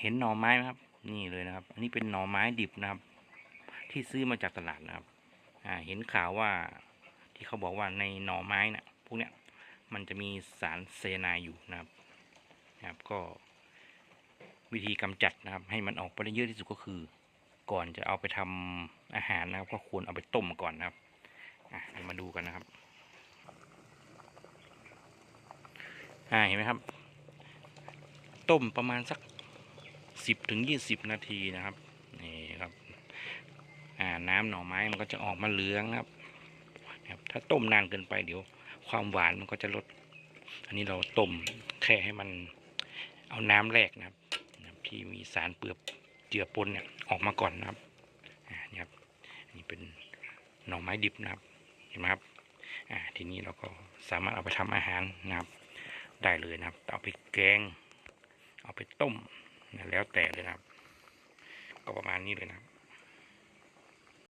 เห็นหน่อไม้ไหมครับ นี่เลยนะครับ อันนี้เป็นหน่อไม้ดิบนะครับ ที่ซื้อมาจากตลาดนะครับ อ่า เห็นข่าวว่าที่เขาบอกว่าในหน่อไม้น่ะพวกเนี้ยมันจะมีสารไซยานด์อยู่นะครับนะครับก็วิธีกำจัดนะครับ ให้มันออกไปได้เยอะที่สุดก็คือ ก่อนจะเอาไปทำอาหารนะครับ ก็ควรเอาไปต้มก่อนนะครับอะเดี๋ยวมาดูกันนะครับอ่าเห็นไหมครับ ต้มประมาณสัก สิบถึงยี่สิบนาทีนะครับนี่ครับอ่าน้ำหน่อไม้มันก็จะออกมาเหลืองครับครับ ถ้าต้มนานเกินไปเดี๋ยว ความหวานมันก็จะลด อันนี้เราต้มแค่ให้มันเอาน้ำแรกนะครับ ที่มีสารเปลือกเจือปนเนี่ยออกมาก่อนนะครับนี่ครับนนี้เป็นหน่อไม้ดิบนะครับ เห็นไหมครับทีนี้เราก็สามารถเอาไปทำอาหารนะครับ ได้เลยนะครับ เอาไปแกง เอาไปต้ม แล้วแต่เลยนะครับ ก็ประมาณนี้เลยนะครับ